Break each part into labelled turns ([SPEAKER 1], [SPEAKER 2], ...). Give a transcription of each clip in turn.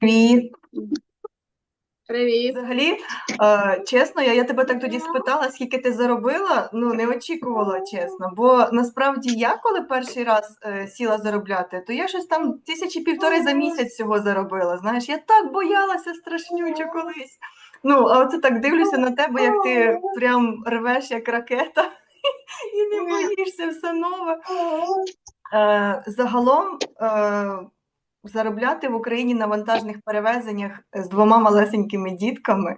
[SPEAKER 1] Привіт.
[SPEAKER 2] Привіт.
[SPEAKER 1] Взагалі, е, чесно, я, я тебе так тоді спитала, скільки ти заробила, ну не очікувала, чесно. Бо насправді я, коли перший раз е, сіла заробляти, то я щось там тисячі півтори за місяць всього заробила. Знаєш, я так боялася страшнюче колись. Ну, а оце так дивлюся на тебе, як ти прям рвеш як ракета і не боїшся все нове. Е, загалом е, заробляти в Україні на вантажних перевезеннях з двома малесенькими дітками е,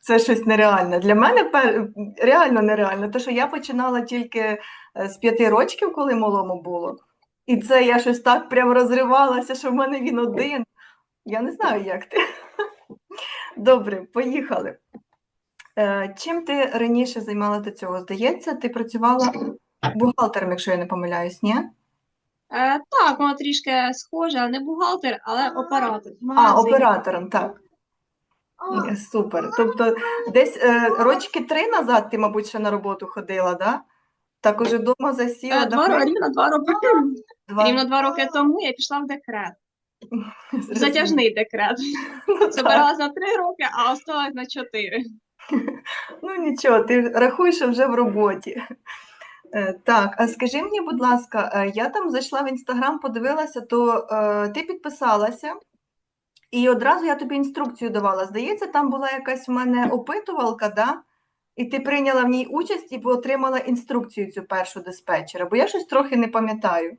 [SPEAKER 1] це щось нереальне. Для мене реально нереально. Те, що я починала тільки е, з п'яти рочків, коли малому було. І це я щось так прям розривалася, що в мене він один. Я не знаю, як ти. Добре, поїхали. Е, Чим ти раніше займалася цього? Здається, ти працювала бухгалтером, якщо я не помиляюсь, ні?
[SPEAKER 2] Е, так, вона трішки схожа, не бухгалтер, але оператор.
[SPEAKER 1] А,
[SPEAKER 2] магазині.
[SPEAKER 1] оператором, так. Е, Супер. Тобто десь е, рочки три назад ти, мабуть, ще на роботу ходила, да? Так уже вдома засіла,
[SPEAKER 2] Е, два, рівно два роки.
[SPEAKER 1] Два.
[SPEAKER 2] Рівно два роки тому я пішла в декрет. В
[SPEAKER 1] Зрозуміло.
[SPEAKER 2] затяжний декрет.
[SPEAKER 1] Ну, так.
[SPEAKER 2] На три роки, а осталась на чотири.
[SPEAKER 1] Ну нічого, ти рахуй, що вже в роботі. Е, Так, а скажи мені, будь ласка, е, я там зайшла в інстаграм, подивилася, то е, ти підписалася, і одразу я тобі інструкцію давала. Здається, там була якась в мене опитувалка, да? І ти прийняла в ній участь і отримала інструкцію цю першу диспетчера, бо я щось трохи не пам'ятаю.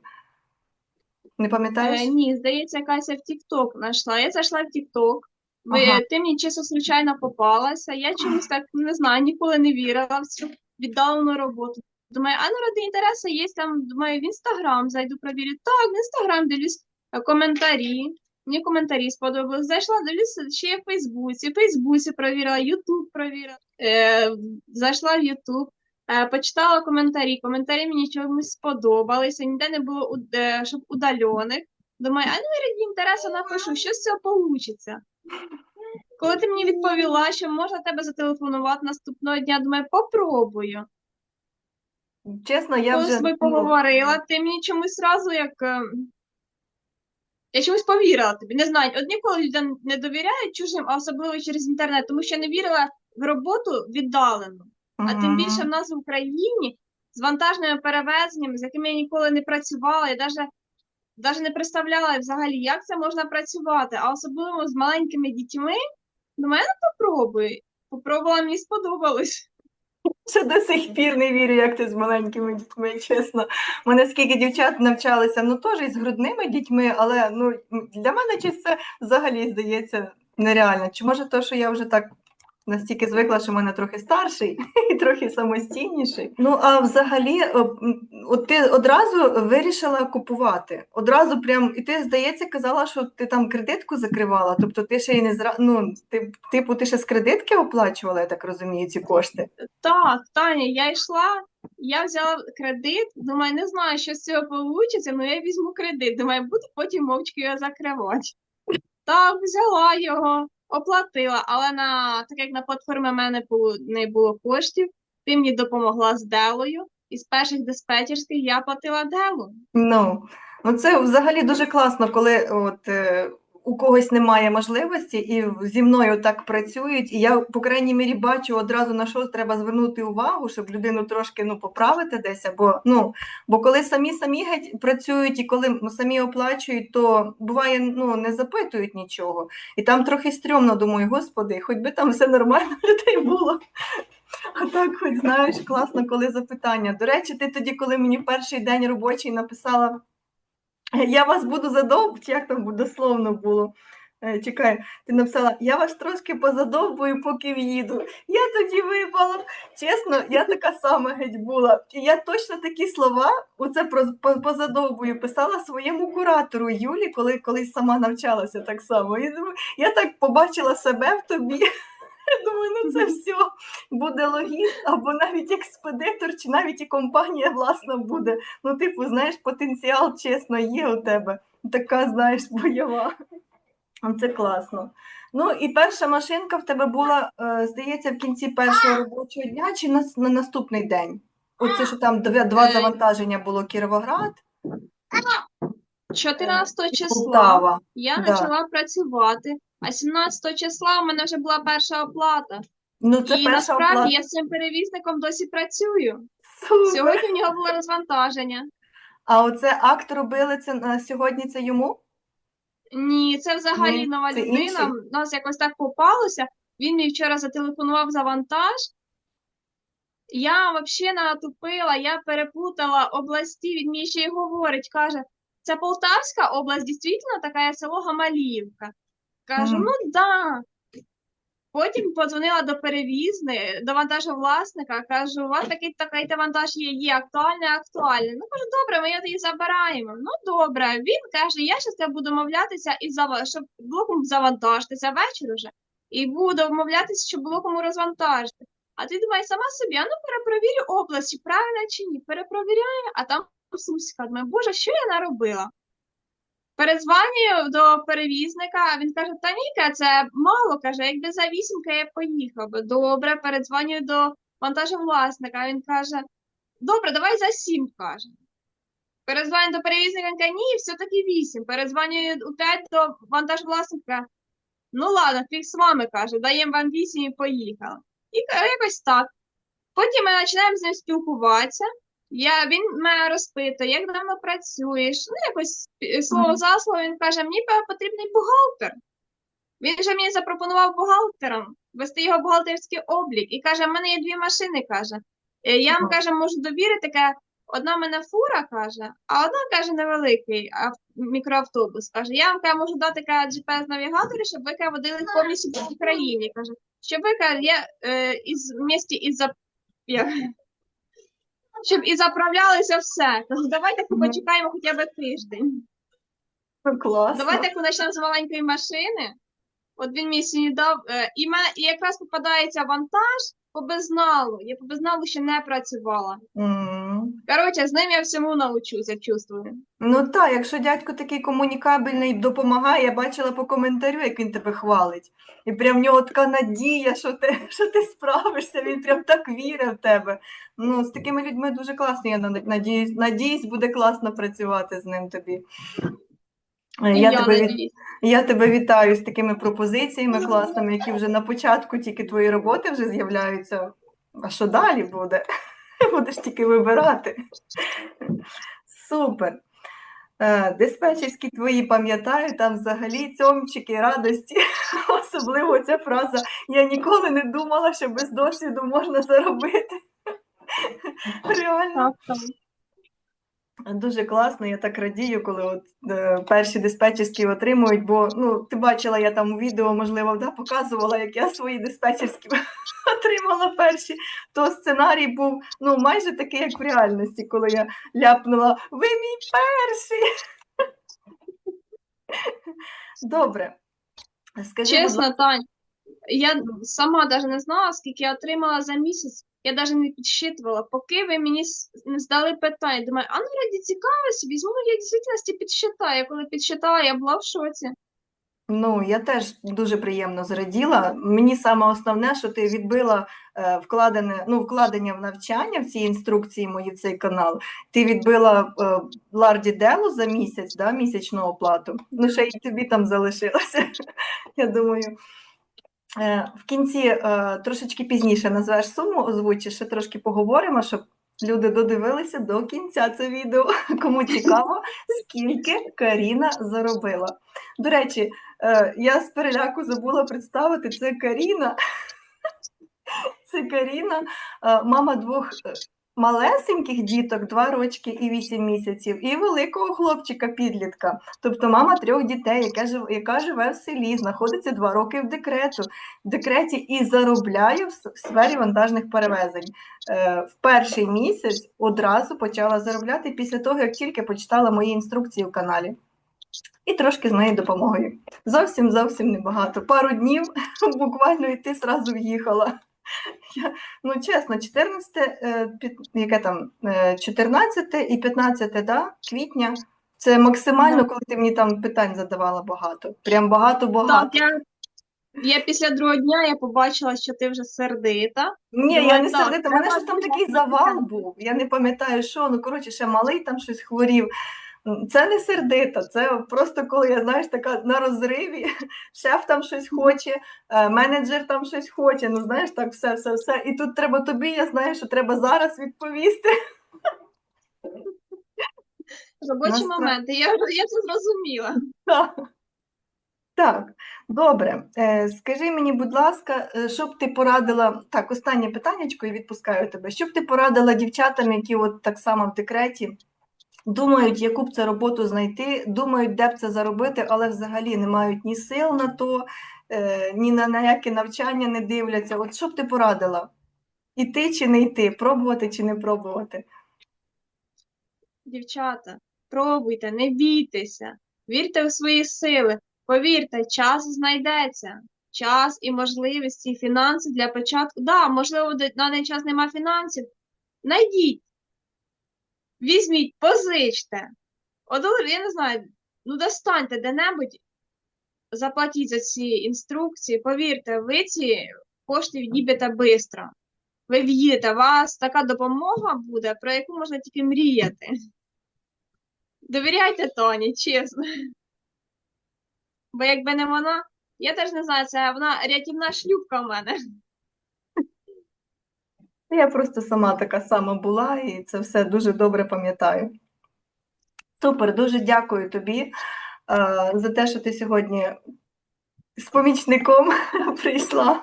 [SPEAKER 1] Не пам'ятаєш?
[SPEAKER 2] Е, ні, здається, якась я в TikTok знайшла. Я зайшла в. Ви,
[SPEAKER 1] Ага.
[SPEAKER 2] Ти мені чисто случайно попалася. Я чомусь так не знаю, ніколи не вірила в цю віддалену роботу. Думаю, а ну ради інтересу є там, думаю, в Інстаграм зайду провірю. Так, в Інстаграм дивлюсь е, коментарі. Мені коментарі сподобались. Зайшла, дивлюся, ще є в Фейсбуці. В Фейсбуці провірила, Ютуб провірила. Е, зайшла в Ютуб. Е, Почитала коментарі. Коментарі мені чомусь сподобалися. Ніде не було уд- щоб удалених. Думаю, а ну раді інтересу напишу, що з цього вийде. Коли ти мені відповіла, що можна тебе зателефонувати наступного дня, думаю, попробую.
[SPEAKER 1] Чесно, я
[SPEAKER 2] Коли
[SPEAKER 1] вже
[SPEAKER 2] з тобою
[SPEAKER 1] ну,
[SPEAKER 2] поговорила, ти мені чомусь зразу як. е, Я чомусь повірила тобі. Не знаю, от ніколи людям не довіряють чужим, а особливо через інтернет, тому що не вірила в роботу віддалену. А тим
[SPEAKER 1] мгм.
[SPEAKER 2] більше в нас в Україні з вантажними перевезеннями, з якими я ніколи не працювала, я навіть, не представляла взагалі, як це можна працювати, а особливо з маленькими дітьми. Думаю, ну попробуй. Попробувала, мені сподобалось.
[SPEAKER 1] Ще до сих пір не вірю, як ти з маленькими дітьми, чесно. Мене скільки дівчат навчалися, ну теж із грудними дітьми, але ну, для мене чи це взагалі здається нереально. Чи може то, що я вже так настільки звикла, що в мене трохи старший і трохи самостійніший. Ну, а взагалі, от ти одразу вирішила купувати. Одразу прям, і ти, здається, казала, що ти там кредитку закривала. Тобто ти ще й не зра... ну, ти, типу, ти ще з кредитки оплачувала, я так розумію, ці кошти.
[SPEAKER 2] Так, Таня, я йшла, я взяла кредит, думаю, не знаю, що з цього вийде, але я візьму кредит. Думаю, буду потім мовчки його закривати. Так, взяла його, оплатила, але на, так як на платформі в мене не було коштів, ти мені допомогла з Делою, і з перших диспетчерських я платила Делу.
[SPEAKER 1] Ну, ну це взагалі дуже класно, коли от, е, у когось немає можливості, і зі мною так працюють. І я, по крайній мірі, бачу одразу на що треба звернути увагу, щоб людину трошки ну, поправити десь. Або, ну, бо коли самі самі геть працюють і коли самі оплачують, то буває, ну, не запитують нічого. І там трохи стрьомно, думаю, господи, хоч би там все нормально людей було. А так, хоч знаєш, класно, коли запитання. До речі, ти тоді, коли мені перший день робочий написала, я вас буду задовбувати, як там дословно було. Е, Чекай, ти написала, я вас трошки позадовбую, поки в'їду. Я тоді випала. Чесно, я така сама геть була. І я точно такі слова, оце про по- позадовбую, писала своєму куратору Юлі, коли колись сама навчалася так само. І я так побачила себе в тобі. Я думаю, ну це все буде логіст, або навіть експедитор, чи навіть і компанія власна буде. Ну, типу, знаєш, потенціал, чесно, є у тебе. Така, знаєш, бойова. Ну, Це класно. Ну і перша машинка в тебе була, е, здається, в кінці першого робочого дня чи на, на наступний день? Оце що там два, два
[SPEAKER 2] Е.
[SPEAKER 1] завантаження було Кіровоград.
[SPEAKER 2] 14 числа
[SPEAKER 1] Полтава.
[SPEAKER 2] я
[SPEAKER 1] да.
[SPEAKER 2] почала працювати, а 17 числа у мене вже була перша оплата.
[SPEAKER 1] Ну, це
[SPEAKER 2] І
[SPEAKER 1] перша
[SPEAKER 2] насправді
[SPEAKER 1] оплата.
[SPEAKER 2] я з цим перевізником досі працюю.
[SPEAKER 1] Супер.
[SPEAKER 2] Сьогодні в нього було розвантаження.
[SPEAKER 1] А оце акт робили це на сьогодні це йому?
[SPEAKER 2] Ні, це взагалі
[SPEAKER 1] Ні,
[SPEAKER 2] нова
[SPEAKER 1] це
[SPEAKER 2] людина.
[SPEAKER 1] інший?
[SPEAKER 2] У нас якось так попалося. Він мені вчора зателефонував за вантаж. Я взагалі натупила, я перепутала області. Він мені ще й говорить, каже, це Полтавська область, дійсно таке село Гамаліївка. Кажу, ну да. Потім подзвонила до перевізни, до вантажовласника, кажу, у вас такий такий вантаж є, є актуальний, актуальний. Ну, кажу, добре, ми тоді забираємо. Ну, добре. Він каже, я зараз буду мовлятися, і зава... щоб було кому завантажитися вечір уже. І буду вмовлятися, щоб було кому розвантажити. А ти думаєш сама собі, а ну перепровірю область, правильно чи ні. Перепровіряю, а там Сумська. Думаю, боже, що я наробила? Перезвонюю до перевізника, він каже, та ніка, це мало, каже, якби за вісімка я поїхав. Добре, передзвонюю до вантажовласника, він каже, добре, давай за сім, каже. Передзвоню до перевізника, він каже, ні, все-таки вісім. Передзвонюю у п'ять до вантажовласника, ну ладно, фіг з вами, каже, даємо вам вісім і поїхали. І якось так. Потім ми починаємо з ним спілкуватися. Я, він мене розпитує, як давно працюєш. Ну, якось е, слово за слово, він каже, мені потрібний бухгалтер. Він же мені запропонував бухгалтером вести його бухгалтерський облік. І каже, в мене є дві машини, каже. Е, Я вам, каже, можу довірити, каже, одна в мене фура, каже, а одна, каже, невеликий ав- мікроавтобус. Каже, я вам, каже, можу дати, GPS-навігатори, щоб ви, каже, водили повністю по Україні. Каже, щоб ви, каже, я е, із, місті із я- щоб і заправлялося все. Кажу, давайте почекаємо хоча б тиждень.
[SPEAKER 1] Класно.
[SPEAKER 2] Давайте почнемо з маленької машини. От він мені сьогодні дав, е, і, мене, і якраз попадається вантаж по безналу. Я по безналу ще не працювала.
[SPEAKER 1] М.
[SPEAKER 2] Коротше, з ним я всьому навчуся, чувствую.
[SPEAKER 1] Ну так, якщо дядько такий комунікабельний допомагає, я бачила по коментарю, як він тебе хвалить. І прям в нього така надія, що ти, що ти справишся, він прям так вірить в тебе. Ну, з такими людьми дуже класно, я надіюсь, надіюсь, буде класно працювати з ним тобі. Е, Я
[SPEAKER 2] я
[SPEAKER 1] тебе, від- я тебе вітаю з такими пропозиціями класними, які вже на початку тільки твої роботи вже з'являються. А що далі буде? Будеш тільки вибирати. Супер. Е, Диспетчерські твої пам'ятаю, там взагалі цьомчики, радості, особливо ця фраза Я ніколи не думала, що без досвіду можна заробити. Реально. Дуже класно, я так радію, коли от, е, перші диспетчерські отримують, бо ну, ти бачила, я там у відео, можливо, да, показувала, як я свої диспетчерські отримала перші, то сценарій був ну, майже такий, як в реальності, коли я ляпнула Ви мій перший. Добре. Скажи,
[SPEAKER 2] Чесно, Тань, я сама навіть не знала, скільки я отримала за місяць. Я навіть не підсчитувала, поки ви мені не здали питання. Думаю, а ну раді цікавості, візьму, я дійсно підсчитаю. Коли підсчитала, я була в шоці.
[SPEAKER 1] Ну, я теж дуже приємно зраділа. Мені саме основне, що ти відбила е, вкладене, ну, вкладення в навчання в ці інструкції мої в цей канал. Ти відбила е, Ларді Делу за місяць, да, місячну оплату. Ну, ще й тобі там залишилося. Я думаю. Е, в кінці е, трошечки пізніше назвеш суму, озвучиш, ще трошки поговоримо, щоб люди додивилися до кінця це відео. Кому цікаво, скільки Каріна заробила. До речі, Е, Я з переляку забула представити, це Каріна. Це Каріна, мама двох малесеньких діток, два рочки і вісім місяців, і великого хлопчика підлітка. Тобто мама трьох дітей, яка живе, яка живе в селі, знаходиться два роки в декрету, в декреті і заробляє в сфері вантажних перевезень. Е, В перший місяць одразу почала заробляти після того, як тільки почитала мої інструкції в каналі. І трошки з моєю допомогою. Зовсім зовсім небагато. Пару днів буквально і ти зразу в'їхала. Я, ну, чесно, 14, е, під- яке там, е, 14 і 15 да, квітня. Це максимально, коли ти мені там питань задавала багато. Прям багато-багато.
[SPEAKER 2] Так, я, я після другого дня я побачила, що ти вже сердита.
[SPEAKER 1] Ні, я не
[SPEAKER 2] так,
[SPEAKER 1] сердита, у мене ж там такий завал був. Я не пам'ятаю, що. Ну, коротше, ще малий там щось хворів. Це не сердито, це просто коли я знаєш, така на розриві, шеф там щось хоче, е, менеджер там щось хоче. Ну знаєш, так все, все, все. І тут треба тобі, я знаю, що треба зараз відповісти.
[SPEAKER 2] Робочі
[SPEAKER 1] Насправ-
[SPEAKER 2] моменти. Я, я це зрозуміла.
[SPEAKER 1] Так. Так, добре. Е, Скажи мені, будь ласка, е, що б ти порадила, так, останнє питаннячко і відпускаю тебе. Що б ти порадила дівчатам, які от так само в декреті, думають, яку б це роботу знайти, думають, де б це заробити, але взагалі не мають ні сил на то, е, ні на, яке навчання не дивляться. От що б ти порадила? Іти чи не йти, пробувати чи не пробувати?
[SPEAKER 2] Дівчата, пробуйте, не бійтеся, вірте в свої сили. Повірте, час знайдеться. Час і можливості, і фінанси для початку. Да, можливо, на даний час нема фінансів. Найдіть, візьміть, позичте. От, я не знаю, ну достаньте де-небудь, заплатіть за ці інструкції. Повірте, ви ці кошти відіб'єте швидко. Ви в'їдете, у вас така допомога буде, про яку можна тільки мріяти. Довіряйте Тоні, чесно. Бо якби не вона, я теж не знаю, це вона рятівна шлюпка в мене.
[SPEAKER 1] Я просто сама така сама була і це все дуже добре пам'ятаю. Супер, дуже дякую тобі е, за те, що ти сьогодні з помічником прийшла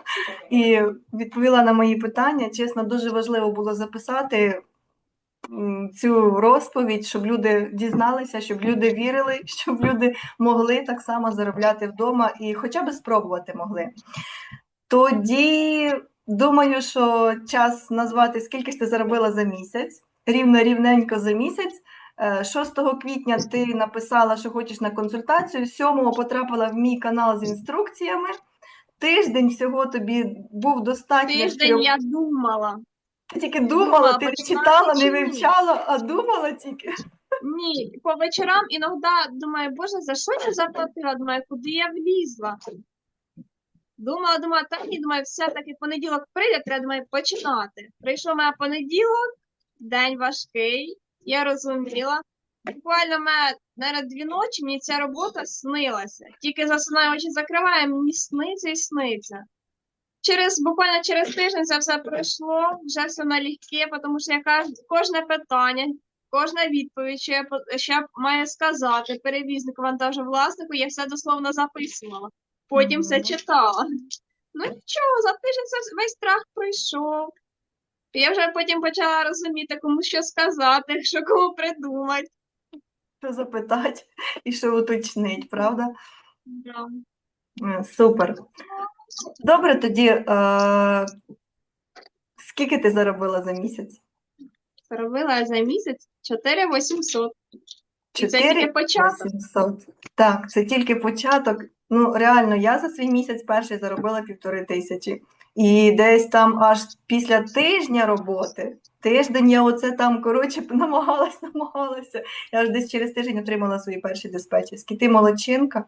[SPEAKER 1] і відповіла на мої питання. Чесно, дуже важливо було записати цю розповідь, щоб люди дізналися, щоб люди вірили, щоб люди могли так само заробляти вдома і хоча б спробувати могли. Тоді думаю, що час назвати, скільки ж ти заробила за місяць, рівно рівненько за місяць. Е, 6 квітня ти написала, що хочеш на консультацію. 7 потрапила в мій канал з інструкціями. Тиждень всього тобі був достатньо.
[SPEAKER 2] Тиждень
[SPEAKER 1] щоб-
[SPEAKER 2] я думала.
[SPEAKER 1] Ти тільки думала,
[SPEAKER 2] думала,
[SPEAKER 1] ти не читала, не вивчала, а думала тільки.
[SPEAKER 2] Ні, по вечорам іноді думаю, боже, за що я заплатила? Думаю, куди я влізла? Думала, думала, так ні, думаю, все-таки понеділок прийде, треба думаю, починати. Прийшов мене понеділок, день важкий, я розуміла. Буквально мене, навіть дві ночі мені ця робота снилася. Тільки засинаю очі закриваю, мені сниться і сниться. Через, буквально через тиждень це все пройшло, вже все налегке, тому що я кожне питання, кожна відповідь, що я, що я маю сказати перевізнику, вантажовласнику, я все дословно записувала. Потім все читала. Ну нічого, за тиждень це весь страх пройшов. Я вже потім почала розуміти, кому що сказати, що кому придумати.
[SPEAKER 1] Що запитати і що уточнить, правда?
[SPEAKER 2] Да.
[SPEAKER 1] Е, Супер. Добре, тоді е, скільки ти заробила за місяць?
[SPEAKER 2] Заробила за місяць 4800. І це тільки початок.
[SPEAKER 1] 800. Так, це тільки початок. Ну, реально, я за свій місяць перший заробила півтори тисячі. І десь там аж після тижня роботи, тиждень я оце там, коротше, намагалась, намагалася. Я аж десь через тиждень отримала свої перші диспетчерські. Ти молодчинка.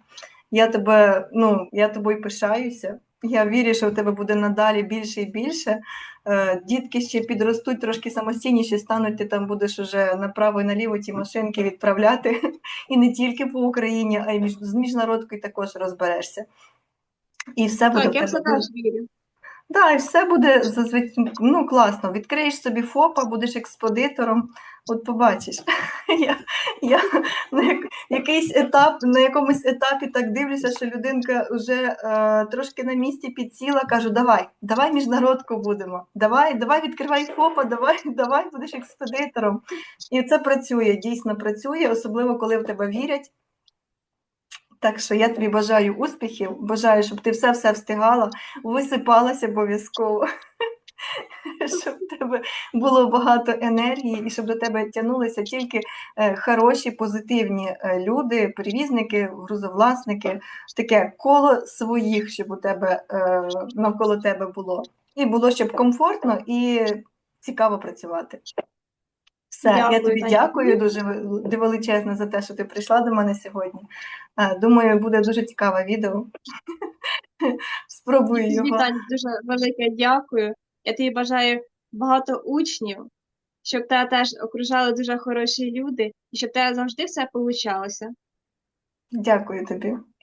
[SPEAKER 1] Я тебе, ну, я тобою пишаюся. Я вірю, що в тебе буде надалі більше і більше. Е, Дітки ще підростуть, трошки самостійніші стануть, ти там будеш уже направо і наліво ті машинки відправляти. І не тільки по Україні, а й між, з міжнародкою також розберешся. І все буде
[SPEAKER 2] Так, я
[SPEAKER 1] тебе
[SPEAKER 2] я
[SPEAKER 1] дуже-
[SPEAKER 2] вірю.
[SPEAKER 1] Да, і все буде зазвичай ну, класно. Відкриєш собі ФОПа, будеш експедитором. От побачиш. Я, я на як, якийсь етап, на якомусь етапі так дивлюся, що людинка вже е, трошки на місці підсіла, кажу, давай, давай міжнародку будемо, давай, давай відкривай ФОПа, давай, давай будеш експедитором. І це працює, дійсно працює, особливо коли в тебе вірять. Так що я тобі бажаю успіхів, бажаю, щоб ти все-все встигала, висипалася обов'язково, щоб в тебе було багато енергії і щоб до тебе тягнулися тільки е, хороші, позитивні е, люди, перевізники, грузовласники, таке коло своїх, щоб у тебе е, навколо тебе було. І було щоб комфортно і цікаво працювати. Все, я тобі дякую дуже величезно за те, що ти прийшла до мене сьогодні. Думаю, буде дуже цікаве відео. Спробую його.
[SPEAKER 2] Тань, дуже велике дякую. Я тобі бажаю багато учнів, щоб тебе теж окружали дуже хороші люди, і щоб тебе завжди все получалося.
[SPEAKER 1] Дякую тобі.